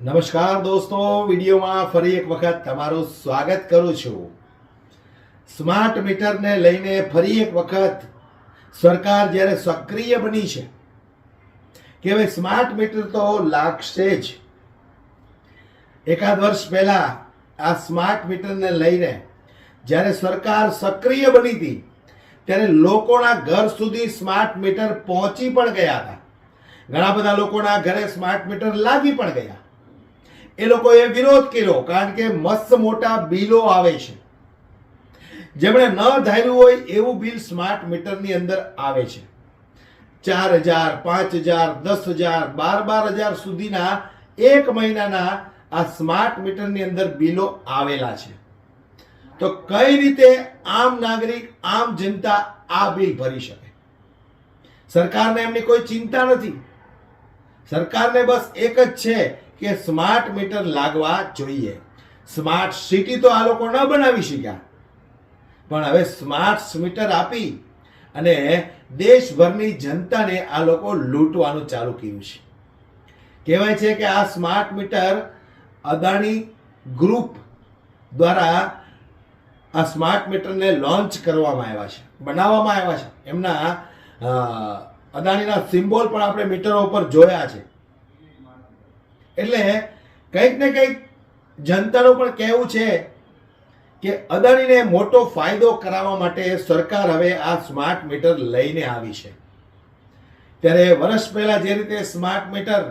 નમસ્કાર દોસ્તો, વિડીયોમાં ફરી એક વખત તમારું સ્વાગત કરું છું. સ્માર્ટ મીટરને લઈને ફરી એક વખત સરકાર જ્યારે સક્રિય બની છે, કે હવે સ્માર્ટ મીટર તો લાગશે જ. એકાદ વર્ષ પહેલા આ સ્માર્ટ મીટરને લઈને જ્યારે સરકાર સક્રિય બની હતી, ત્યારે લોકોના ઘર સુધી સ્માર્ટ મીટર પહોંચી પણ ગયા હતા. ઘણા બધા લોકોના ઘરે સ્માર્ટ મીટર લાગી પણ ગયા. એ લોકોએ વિરોધ કર્યો કારણ કે મસ્ત મોટા બિલો આવે છે. જેમણે ન ધાર્યું હોય એવું બિલ સ્માર્ટ મીટરની અંદર આવે છે. ચાર હજાર, પાંચ હજાર, દસ હજાર, બાર બાર હજાર સુધીના એક મહિનાના આ સ્માર્ટ મીટરની અંદર બિલો આવેલા છે. તો કઈ રીતે આમ નાગરિક, આમ જનતા આ બિલ ભરી શકે? સરકારને એમની કોઈ ચિંતા નથી. સરકારને બસ એક જ છે કે સ્માર્ટ મીટર લાગવા જોઈએ. સ્માર્ટ સિટી તો આ લોકો ન બનાવી શક્યા. પણ હવે સ્માર્ટ મીટર આપી અને દેશભરની જનતાને આ લોકો લૂંટવાનું ચાલુ કર્યું છે. કહેવાય છે કે આ સ્માર્ટ મીટર અદાણી ગ્રુપ દ્વારા આ સ્માર્ટ મીટરને લોન્ચ કરવામાં આવ્યા છે, બનાવવામાં આવ્યા છે. એમના અદાણીના સિમ્બોલ પણ આપણે મીટરો ઉપર જોયા છે. એટલે કંઈક ને કંઈક જનતાનું પણ કહેવું છે કે અદાણીને મોટો ફાયદો કરાવવા માટે સરકાર હવે આ સ્માર્ટ મીટર લઈને આવી છે. ત્યારે વર્ષ પહેલા જે રીતે સ્માર્ટ મીટર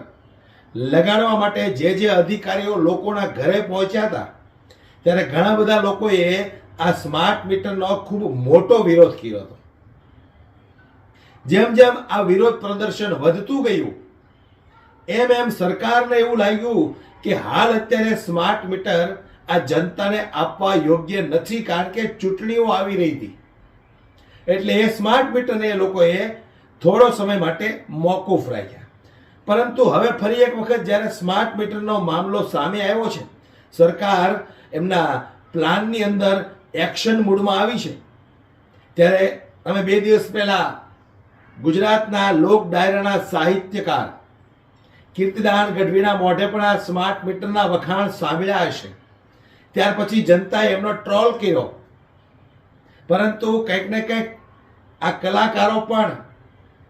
લગાડવા માટે જે જે અધિકારીઓ લોકોના ઘરે પહોંચ્યા હતા, ત્યારે ઘણા બધા લોકોએ આ સ્માર્ટ મીટરનો ખૂબ મોટો વિરોધ કર્યો હતો. જેમ જેમ આ વિરોધ પ્રદર્શન વધતું ગયું એમ એમ સરકારને એવું લાગ્યું કે હાલ અત્યારે સ્માર્ટ મીટર આ જનતાને આપવા યોગ્ય નથી કારણ કે ચૂંટણીઓ આવી રહી હતી. એટલે એ સ્માર્ટ મીટરને એ લોકોએ થોડો સમય માટે મોકૂફ રાખ્યા. પરંતુ હવે ફરી એક વખત જ્યારે સ્માર્ટ મીટરનો મામલો સામે આવ્યો છે, સરકાર એમના પ્લાનની અંદર એક્શન મૂડમાં આવી છે. ત્યારે અમે બે દિવસ પહેલા ગુજરાતના લોક ડાયરાના સાહિત્યકાર કીર્તિદાન ગઢવીના મોઢે પણ આ સ્માર્ટ મીટરના વખાણ સાંભળ્યા હશે. ત્યાર પછી જનતાએ એમનો ટ્રોલ કર્યો. પરંતુ કંઈક ને કંઈક આ કલાકારો પણ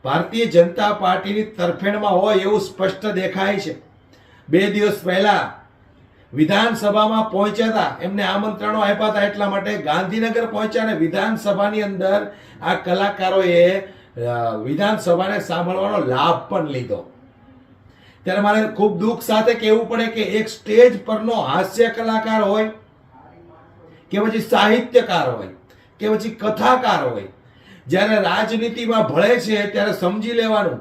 ભારતીય જનતા પાર્ટીની તરફેણમાં હોય એવું સ્પષ્ટ દેખાય છે. બે દિવસ પહેલા વિધાનસભામાં પહોંચ્યા હતા. એમને આમંત્રણો આપ્યા હતા એટલા માટે ગાંધીનગર પહોંચ્યા અને વિધાનસભાની અંદર આ કલાકારોએ વિધાનસભાને સાંભળવાનો લાભ પણ લીધો. ત્યારે મારે ખૂબ દુઃખ સાથે કહેવું પડે કે એક સ્ટેજ પરનો હાસ્ય કલાકાર હોય, કે પછી સાહિત્યકાર હોય, કે પછી કથાકાર હોય, જ્યારે રાજનીતિમાં ભળે છે ત્યારે સમજી લેવાનું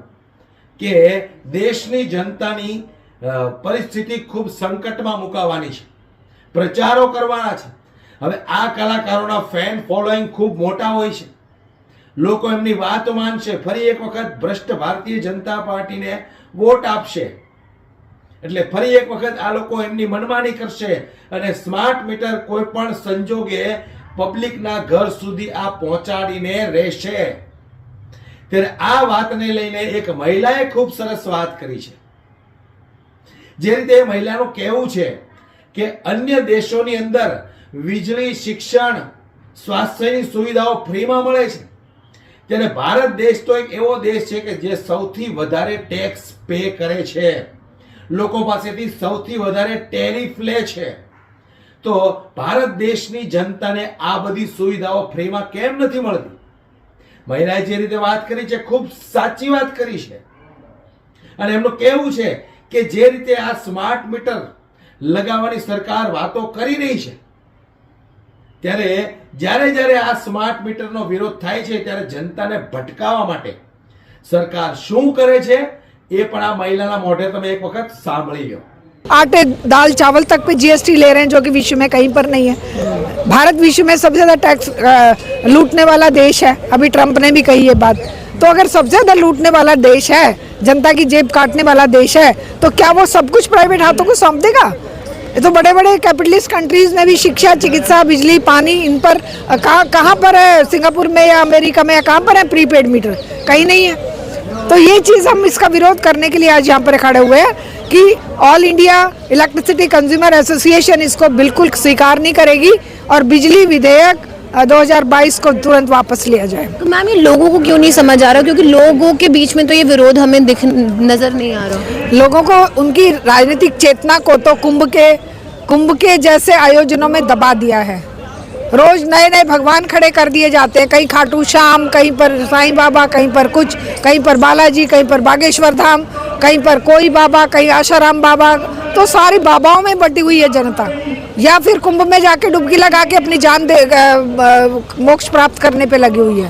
કે દેશની જનતાની પરિસ્થિતિ ખૂબ સંકટમાં મુકાવાની છે. પ્રચારો કરવાના છે. હવે આ કલાકારોના ફેન ફોલોઈંગ ખૂબ મોટા હોય છે. લોકો એમની વાત માનશે. ફરી એક વખત ભ્રષ્ટ ભારતીય જનતા પાર્ટીને વોટ આપશે. એટલે ફરી એક વખત આ લોકો એમની મનમાની કરશે અને સ્માર્ટ મીટર કોઈ પણ સંજોગે પબ્લિકના ઘર સુધી આ પહોંચાડીને રહેશે. ત્યારે આ વાતને લઈને એક મહિલાએ ખૂબ સરસ વાત કરી છે. જે રીતે મહિલાનું કહેવું છે કે અન્ય દેશોની અંદર વીજળી, શિક્ષણ, સ્વાસ્થ્યની સુવિધાઓ ફ્રીમાં મળે છે. ત્યારે ભારત દેશ તો એક એવો દેશ છે કે જે સૌથી વધારે ટેક્સ પે કરે છે. લોકો પાસેથી સૌથી વધારે ટેરિફ લે છે. તો ભારત દેશની જનતાને આ બધી સુવિધાઓ ફ્રીમાં કેમ નથી મળતી? મહિલાએ જે રીતે વાત કરી છે, ખૂબ સાચી વાત કરી છે. અને એમનું કહેવું છે કે જે રીતે આ સ્માર્ટ મીટર લગાવવાની સરકાર વાતો કરી રહી છે ત્યારે જ્યારે જ્યારે આ સ્માર્ટ મીટરનો વિરોધ થાય છે ત્યારે જનતાને ભટકાવવા માટે સરકાર શું કરે છે એ પણ આ મહિલાના મોઢે તમે એક વખત સાંભળી લો आटे दाल चावल तक पे जीएसटी ले रहे हैं जो कि विश्व में कहीं पर नहीं है भारत विश्व में सबसे ज़्यादा टैक्स अ, लूटने वाला देश है अभी ट्रंप ने भी कही ये बात तो अगर सबसे ज़्यादा लूटने वाला देश है जनता की जेब काटने वाला देश है तो क्या वो सब कुछ प्राइवेट हाथों को सौंप देगा ये तो बड़े बड़े कैपिटलिस्ट कंट्रीज़ में भी शिक्षा, चिकित्सा, बिजली, पानी, इन पर कहाँ कहाँ पर है? सिंगापुर में या अमेरिका में या कहाँ पर है? प्रीपेड मीटर, कहीं नहीं है। तो ये चीज़ हम इसका विरोध करने के लिए आज यहाँ पर खड़े हुए हैं कि all India electricity consumer association इसको बिल्कुल स्वीकार नहीं करेगी और बिजली विधेयक 2022 को तुरंत वापस लिया जाए। तो मैम ये लोगों को क्यों नहीं समझ आ रहा? क्योंकि लोगों के बीच में तो ये विरोध हमें दिख नज़र नहीं आ रहा। लोगों को उनकी राजनीतिक चेतना को तो कुंभ के कुंभ के जैसे आयोजनों में दबा दिया है। रोज नए नए भगवान खड़े कर दिए जाते हैं। कहीं खाटू श्याम कहीं पर साईं बाबा कहीं पर कुछ कहीं पर बालाजी कहीं पर बागेश्वर धाम कहीं पर कोई बाबा कहीं आशाराम बाबा। तो सारी बाबाओं में बटी हुई है जनता। या फिर कुंभ में जाके डुबकी लगा के अपनी जान दे मोक्ष प्राप्त करने पे लगी हुई है।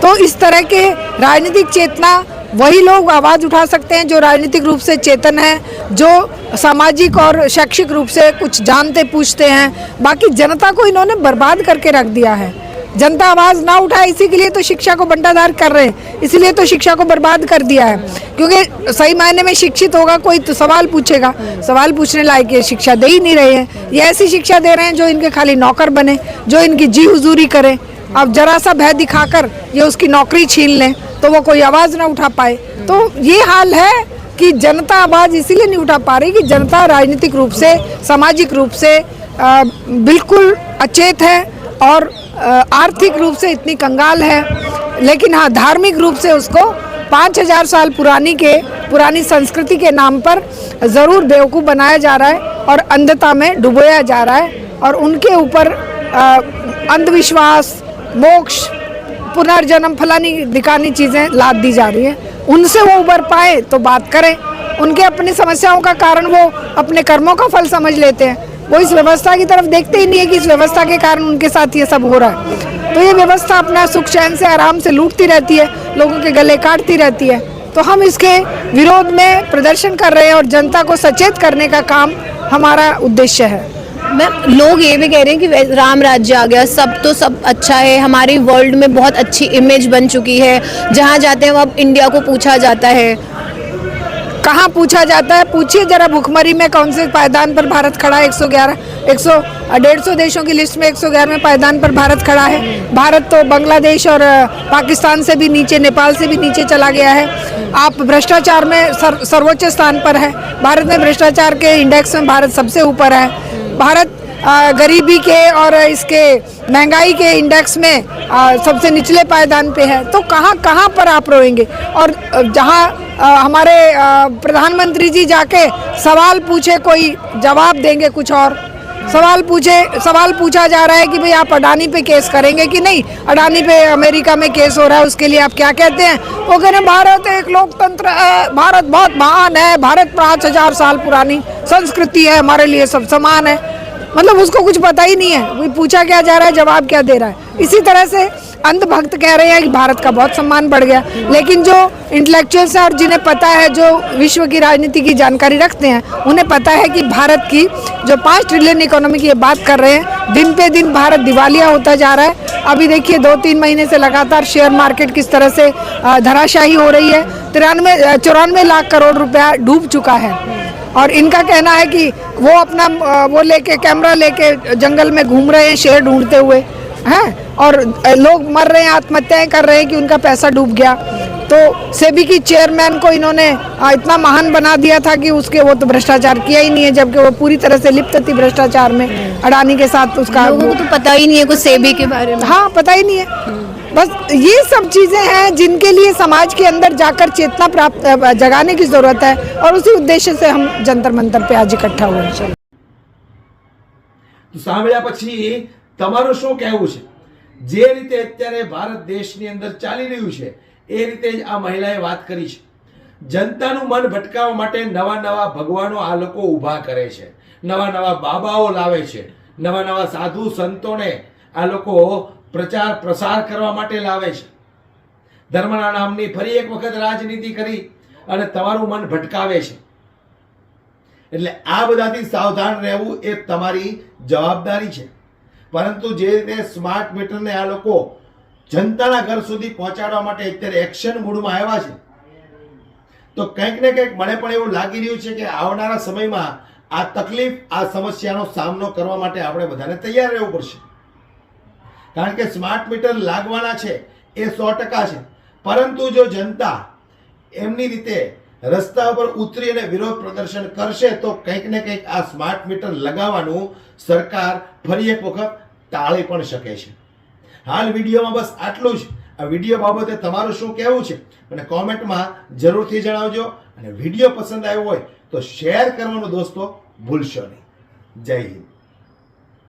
तो इस तरह के राजनीतिक चेतना, वही लोग आवाज़ उठा सकते हैं जो राजनीतिक रूप से चेतन है, जो सामाजिक और शैक्षिक रूप से कुछ जानते पूछते हैं। बाकी जनता को इन्होंने बर्बाद करके रख दिया है। जनता आवाज़ ना उठाए इसी के लिए तो शिक्षा को बंटाधार कर रहे हैं। इसीलिए तो शिक्षा को बर्बाद कर दिया है। क्योंकि सही मायने में शिक्षित होगा कोई तो सवाल पूछेगा। सवाल पूछने लायक ये शिक्षा दे ही नहीं रहे हैं। ये ऐसी शिक्षा दे रहे हैं जो इनके खाली नौकर बने जो इनकी जी हुजूरी करें। अब जरा सा भय दिखाकर ये उसकी नौकरी छीन लें तो वो कोई आवाज़ ना उठा पाए। तो ये हाल है कि जनता आवाज़ इसीलिए नहीं उठा पा रही कि जनता राजनीतिक रूप से सामाजिक रूप से अ, बिल्कुल अचेत है और आर्थिक रूप से इतनी कंगाल है, लेकिन हाँ धार्मिक रूप से उसको पाँच हज़ार साल पुरानी के, पुरानी संस्कृति के नाम पर ज़रूर बेवकूफ़ बनाया जा रहा है और अंधता में डुबोया जा रहा है और उनके ऊपर अंधविश्वास, मोक्ष, पुनर्जन्म, फलानी दिखानी चीज़ें लाद दी जा रही हैं। उनसे वो उबर पाए तो बात करें। उनके अपनी समस्याओं का कारण वो अपने कर्मों का फल समझ लेते हैं। वो इस व्यवस्था की तरफ़ देखते ही नहीं है कि इस व्यवस्था के कारण उनके साथ ये सब हो रहा है। तो ये व्यवस्था अपना सुख चैन से, आराम से लूटती रहती है, लोगों के गले काटती रहती है। तो हम इसके विरोध में प्रदर्शन कर रहे हैं और जनता को सचेत करने का काम हमारा उद्देश्य है। मैम, लोग ये भी कह रहे हैं कि राम राज्य आ गया, सब तो सब अच्छा है, हमारी वर्ल्ड में बहुत अच्छी इमेज बन चुकी है। जहाँ जाते हैं, वहाँ इंडिया को पूछा जाता है। कहाँ पूछा जाता है? पूछिए जरा भुखमरी में कौन से पायदान पर भारत खड़ा है? 111 100 डेढ़ सौ देशों की लिस्ट में 111वें पायदान पर भारत खड़ा है। भारत तो बांग्लादेश और पाकिस्तान से भी नीचे नेपाल से भी नीचे चला गया है। आप भ्रष्टाचार में सर, सर्वोच्च स्थान पर है। भारत में भ्रष्टाचार के इंडेक्स में भारत सबसे ऊपर है। भारत गरीबी के और इसके महँगाई के इंडेक्स में सबसे निचले पायदान पे है। तो कहाँ कहाँ पर आप रोएँगे? और जहाँ हमारे प्रधानमंत्री जी जाके सवाल पूछे, कोई जवाब देंगे कुछ और? सवाल पूछे, सवाल पूछा जा रहा है कि भाई आप अडानी पे केस करेंगे कि नहीं? अडानी पे अमेरिका में केस हो रहा है, उसके लिए आप क्या कहते हैं? वो कह रहे भारत एक लोकतंत्र है भारत बहुत महान है, भारत पाँच हज़ार साल पुरानी संस्कृति है, हमारे लिए सब समान है। मतलब उसको कुछ पता ही नहीं है। वही पूछा क्या जा रहा है, जवाब क्या दे रहा है। इसी तरह से अंधभक्त कह रहे हैं कि भारत का बहुत सम्मान बढ़ गया। लेकिन जो इंटेलेक्चुअल्स हैं और जिन्हें पता है, जो विश्व की राजनीति की जानकारी रखते हैं, उन्हें पता है कि भारत की जो पाँच ट्रिलियन इकोनॉमी की बात कर रहे हैं, दिन पे दिन भारत दिवालिया होता जा रहा है। अभी देखिए दो तीन महीने से लगातार शेयर मार्केट किस तरह से धराशाही हो रही है। तिरानवे, चौरानवे लाख करोड़ रुपया डूब चुका है। और इनका कहना है कि वो अपना वो लेके कैमरा लेके जंगल में घूम रहे हैं शेर ढूंढते हुए हैं? और लोग मर रहे हैं आत्महत्याएँ कर रहे हैं कि उनका पैसा डूब गया। तो सेबी की चेयरमैन को इन्होंने इतना महान बना दिया था कि उसके वो तो भ्रष्टाचार किया ही नहीं है जबकि वो पूरी तरह से लिप्त थी भ्रष्टाचार में अडानी के साथ उसका लोगों को तो पता ही नहीं है कुछ सेबी के बारे में। हाँ पता ही नहीं है। बस ये सब चीजें हैं जिनके लिए समाज के अंदर जाकर चेतना प्राप्त अ, जगाने की जरूरत है और उसी उद्देश्य से हम जंतर मंतर पे आज इकट्ठा हुए हैं તો સાંભળ્યા પછી તમારું શું કહેવું છે જે રીતે અત્યારે ભારત દેશની અંદર ચાલી રહ્યું છે એ રીતે જ આ મહિલાએ વાત કરી છે જનતાનું મન ભટકાવવા માટે નવા નવા ભગવાનો આ લોકો ઊભા કરે છે નવા નવા બાબાઓ લાવે છે નવા નવા સાધુ સંતોને આ લોકો પ્રચાર પ્રસાર કરવા માટે લાવે છે. ધર્મના નામની ફરી એક વખત રાજનીતિ કરી અને તમારું મન ભટકાવે છે. એટલે આ બધાથી સાવધાન રહેવું એ તમારી જવાબદારી છે. પરંતુ જે રીતે સ્માર્ટ મીટરને આ લોકો જનતાના ઘર સુધી પહોંચાડવા માટે અત્યારે એક્શન મૂડમાં આવ્યા છે, તો કંઈક ને કંઈક મને પણ એવું લાગી રહ્યું છે કે આવનારા સમયમાં આ તકલીફ, આ સમસ્યાનો સામનો કરવા માટે આપણે બધાને તૈયાર રહેવું પડશે. કારણ કે સ્માર્ટ મીટર લાગવાના છે, એ સો ટકા છે. પરંતુ જો જનતા એમની રીતે રસ્તા ઉપર ઉતરી અને વિરોધ પ્રદર્શન કરશે, તો કંઈક ને કંઈક આ સ્માર્ટ મીટર લગાવવાનું સરકાર ફરી એક વખત ટાળી પણ શકે છે. હાલ વિડીયોમાં બસ આટલું જ. આ વીડિયો બાબતે તમારું શું કહેવું છે? અને કોમેન્ટમાં જરૂરથી જણાવજો. અને વીડિયો પસંદ આવ્યો હોય તો શેર કરવાનું દોસ્તો ભૂલશો નહીં. જય હિન્દ.